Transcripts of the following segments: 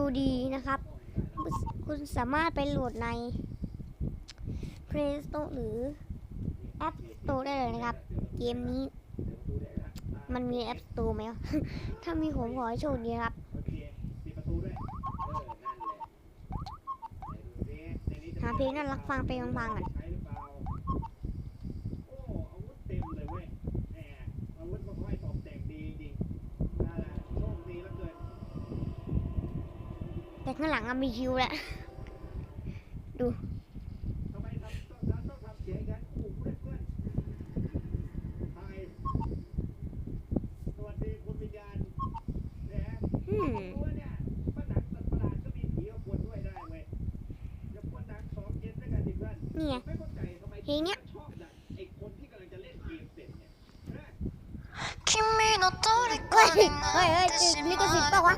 UD นะครับ คุณสามารถไปโหลดใน Play Store หรือ App Store ได้เลยนะครับ เกมนี้ มันมี App Store ไหมถ้ามีผมขอให้โชคดีครับหาเพลงน่ารักฟังไปฟังๆกันใช้หรือเังมีคิวแหละดูอืมเนี่ยเพลงเนี้ยเฮ้ยเฮ้ยลิขสิทธิ์ป่าวะ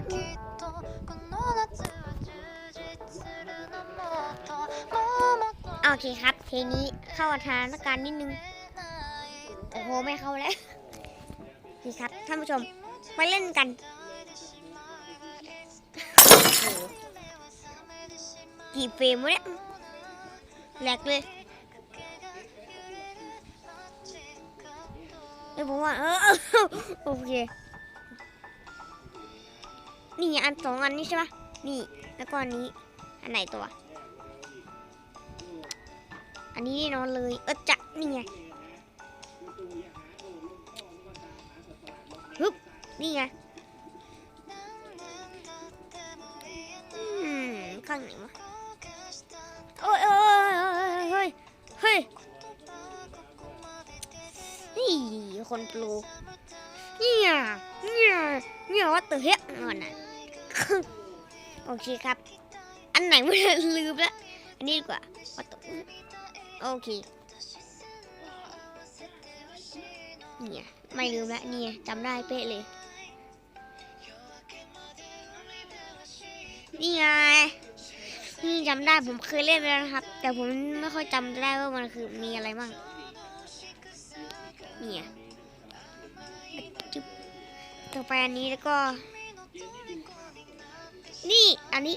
เคครับเพลงนี้เข้าสถานการณ์นิดนึงโอ้โหไม่เข้าแล้วโอเคครับท่านผู้ชมไปเล่นกันกี่เฟรมวะเนี่ยแหลกเลยเอ้ผมว่าเออโอเคนี่อันสองอันนี้ใช่ปะนี่แล้วก็อันนี้อันไหนตัว อันนี้แน่นอนเลย เออจะนี่ไงฮึบนี่ไงอืมข้างไหนวะโอ้ยโอ้ยโอ้ยเฮ้ยเฮ้ยนี่คนปลูกเนี่ยเนี่ยเนี่ยว่าตัวเฮ็ดงอนน่ะโอเคครับ อันไหนไม่ลืมละอันนี้ดีกว่าว่าตัว โอเค เนี่ย ไม่ลืมละเนี่ยจำได้เป๊ะเลย นี่ไงนี่จำได้ผมเคยเล่นไปแล้วนะครับ แต่ผมไม่ค่อยจำได้ว่ามันคือมีอะไรบ้าง เนี่ยจุ๊บต่อไปอันนี้แล้วก็ นี่ อันนี้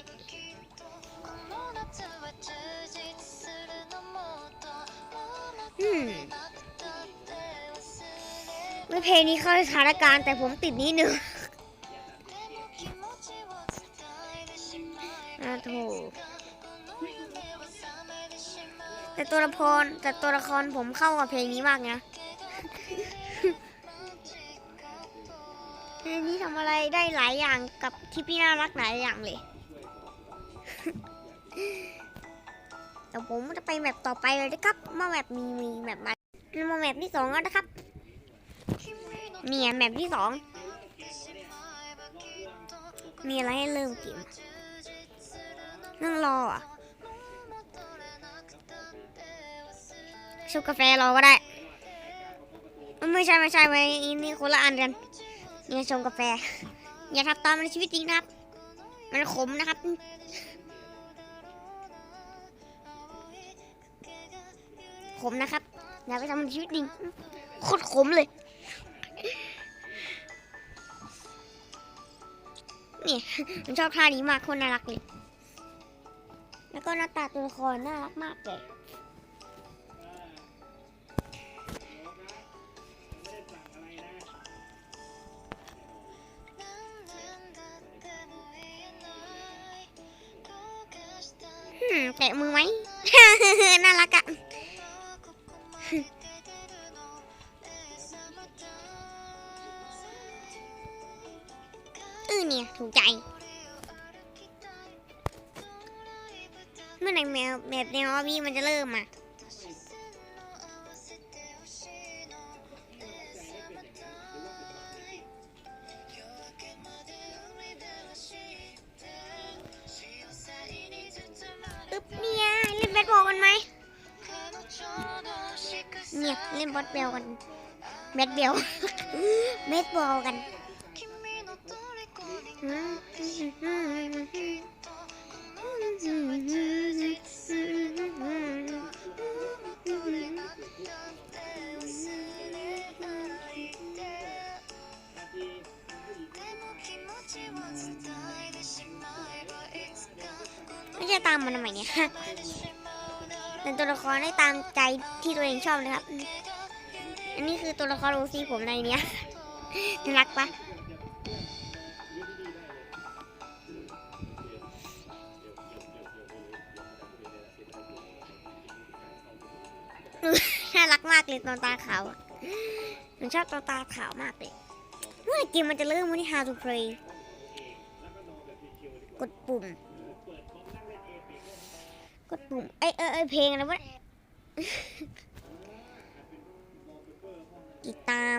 ไม่เพลงนี้เข้าสถานการณ์แต่ผมติดนี้หนึ่งอาโถแต่ตัวละครแต่ตัวละครผมเข้ากับเพลงนี้มากไะเพลงนี้ทำอะไรได้หลายอย่างกับที่พี่น่ารักหลายอย่างเลยแต่ผมจะไปแมปต่อไปเลยนะครับมาแมปมีมีแมปมามาแมปที่สองแล้วนะครับ เนี่ยแมปที่สอง มีอะไรให้เริ่มกมนั่งรออะชุบกาแฟรอก็ได้ ไม่ใช่ไม่ใช่ไว้อันนี่คนละอันกันเนี่ยชงกาแฟ อย่าทำตามในชีวิตจริงนะครับ มันขมนะครับขมนะครับอย่าไปทำในชีวิตจริงโคตรขมเลย นี่ผมชอบท่านี้มากโคนน่ารักเลย แล้วก็หน้าตาตัวละครน่ารักมากเลยอืมแตะมือไหม น่ารักอะ นี่ถูกใจ เมื่อไหร่แมวแบบแนวอบี้มันจะเริ่มอะอึ๊บเนี่ยเล่นแบดบอลกันไหมเนี่ยเล่นบอสเบลกันแบดเบลเบสบอลกัน อืมจะตามมันทำไมเนี่ยเป็นตัวละครได้ตามใจที่ตัวเองชอบนะครับ อันนี้คือตัวละครโอซีผมในเนี้ยน่ารักปะ น่ารักมากเลยตอนตาขาวอะผมชอบตอนตาขาวมากเลยเมื่อเกมมันจะเริ่มวันที่ How to Play กดปุ่ม กดปุ่มเอ้ยเอ้ยเอ้ยเพลงอะไรวะติดตาม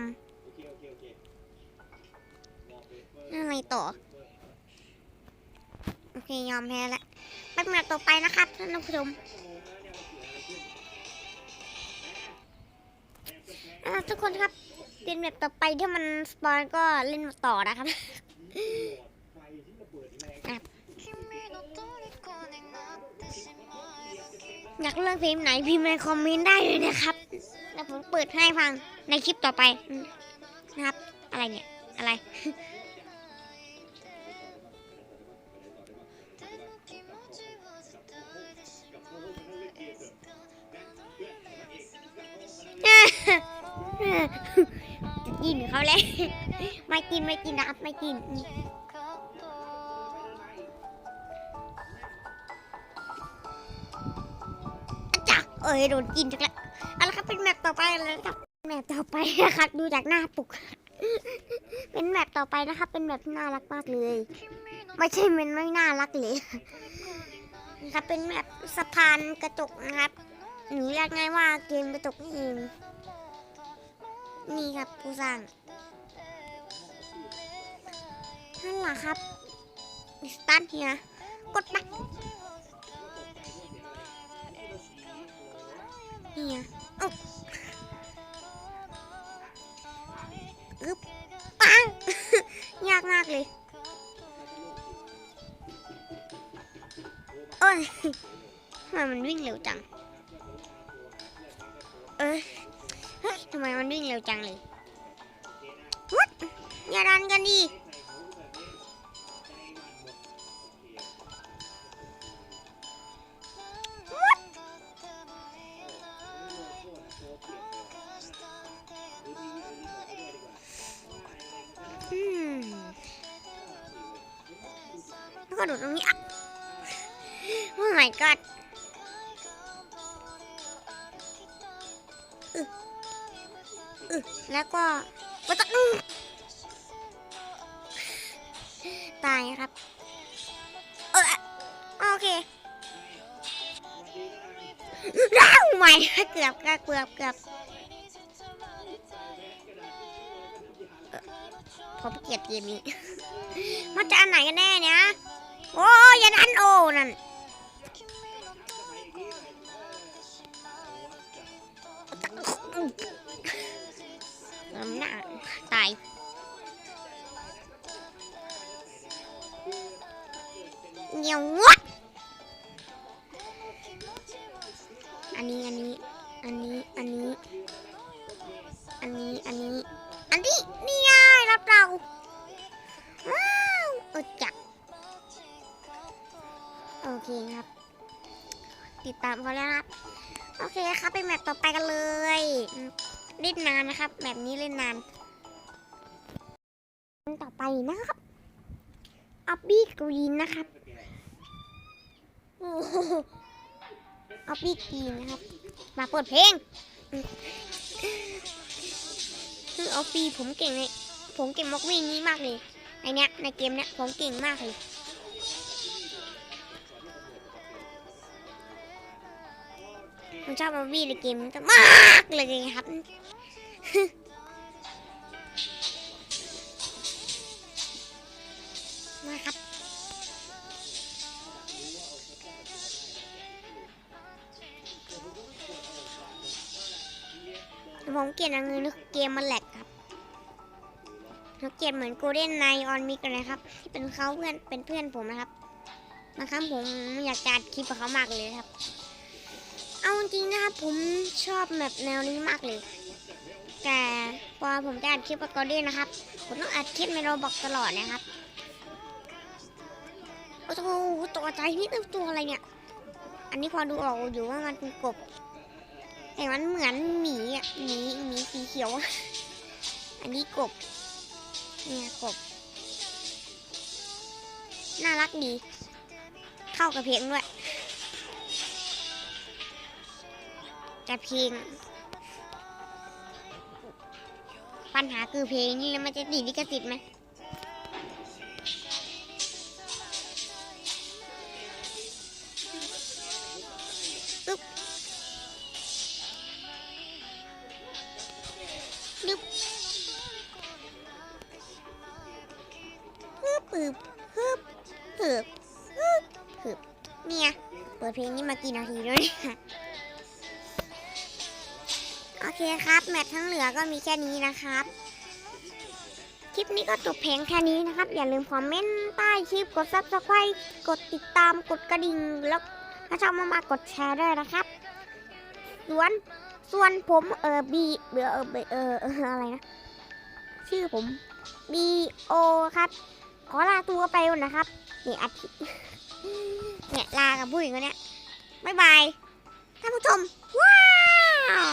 อะไรต่อ โอเค ยอมแพ้แล้วไปเป็นแบบต่อไปนะครับท่านผู้ชม ทุกคนครับเล่นแบบต่อไปถ้ามันสปอนก็เล่นต่อนะครับอยากเลือกเพลงไหนพิมพ์ในคอมเมนต์ได้เลยนะครับแล้วผมเปิดให้ฟังในคลิปต่อไปนะครับ อะไรเนี่ย อะไร จะกินเขาเลยไม่กินไม่กินนะครับไม่กินจ้ะเอ้ยโดนกินจักแล้วเอาละครับเป็นแมปต่อไปเลยครับแมปต่อไปนะครับดูจากหน้าปกเป็นแมปต่อไปนะครับ เป็นแมปที่น่ารักมากเลย ไม่ใช่มันไม่น่ารักเลยนะครับเป็นแมปสะพานกระจกนะครับหนูเรียกง่ายว่าเกมกระจกนี่เอง นี่ครับผู้สร้างนั่นแหละครับสตาร์ทเฮียกดไปเฮียอ๊บอึ๊บปัง ยากมากเลย โอ้ยทำไมมันวิ่งเร็วจัง ร็วจังเลยวัดอย่าดันกันดิวัดอืมแล้วก็โดดตรงนี้อะ Oh my god แล้วก็ก็จะตายครับเออโอเคร้าวใหม่เกือบเกือบเกือบเกือบเอ่อผมเกลียดเกมนี้ มันจะอันไหนกันแน่เนี่ย โอ้ยอย่าดันโอ้นั่น เนียวะอันนี้อันนี้ อันนี้ อันนี้ อันนี้ อันนี้ อันนี้ นี่ไงรับเรา ว้าวเออจักโอเคครับ ติดตามเขาแล้วครับ โอเคครับไปแมปต่อไปกันเลยเล่นนานนะครับ แบบนี้เล่นนานอันต่อไปนะครับอับบี้กรีนนะครับ โอ้อับบี้กรีนะครับ มาเปิดเพลงคือเอาปีผมเก่งเลยผมเก่งม็อกวิ่งนี้มากเลยไอเนี้ยในเกมเนี้ยผมเก่งมากเลยผมชอบมาวี่ในเกมมากเลยครับมาครับ ผมเกลียดอย่างหนึงเกมมันแหลกครับแล้วเกมเหมือนโกลเด้นไนออนมิกเลยครับ ที่เป็นเขาเพื่อนเป็นเพื่อนผมนะครับนะครับผมอยากจะอัดคลิปกับเขามากเลยครับ เอาจริงนะครับผมชอบแบบแนวนี้มากเลย แต่พอผมจะอัดคลิปกับกอดี้นะครับ ผมต้องอัดคลิปในโรบอกตลอดนะครับโอ้โหตัวใจนี่ตัวอะไรเนี่ย อันนี้พอดูออกอยู่ว่ามันเป็นกบ แต่มันเหมือนหมีอะหมีหมีสีเขียวอะอันนี้กบ เนี่ยกบ น่ารักดี เข้ากับเพลงด้วยแต่เพลงปัญหาคือเพลงนี่แล้วมันจะติดลิขสิทธิ์ไหม บฮึบฮึบฮึบฮึบฮึบเนี่ยเปิดเพลงนี้มากี่นาทีแล้วเนี่ยโอเคครับ แมททั้งเหลือก็มีแค่นี้นะครับ คลิปนี้ก็จบเพลงแค่นี้นะครับ อย่าลืมคอมเมนต์ใต้คลิปกด subscribe กดติดตามกดกระดิ่ง แล้วถ้าชอบมากๆกดแชร์ด้วยนะครับ ส่วนส่วนผมเออบีเออเออเอออะไรนะ ชื่อผม B O ครับ อลาตัวไปก่อนนะครับนี่อาทิตย์เนี่ยลากับผู้หญิงคนเนี้ยบ๊ายบายท่านผู้ชมว้าว